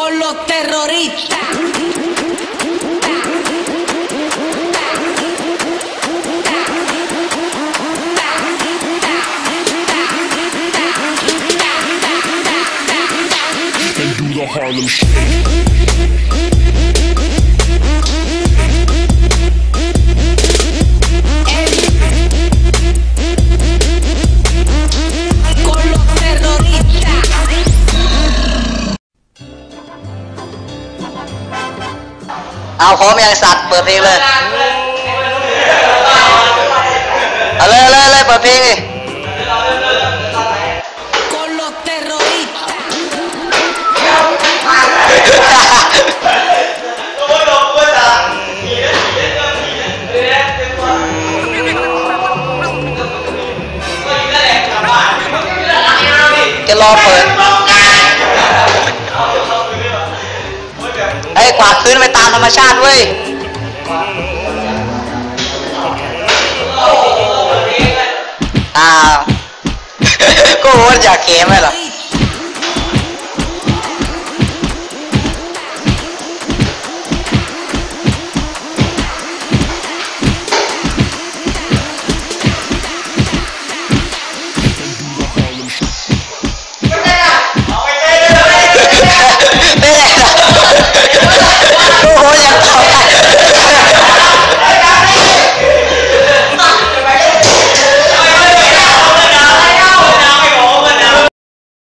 con los terroristas. Harlem Shake. เอาพร้อมยังสัตว์เปิดเพลงเลยเอาเลยเลยเลยเปิดเพลงดิจะรอเปิด วาดพื้นไปตามธรรมชาติเว้ยอ้าว ก็ว่าอยากเกมไหมล่ะ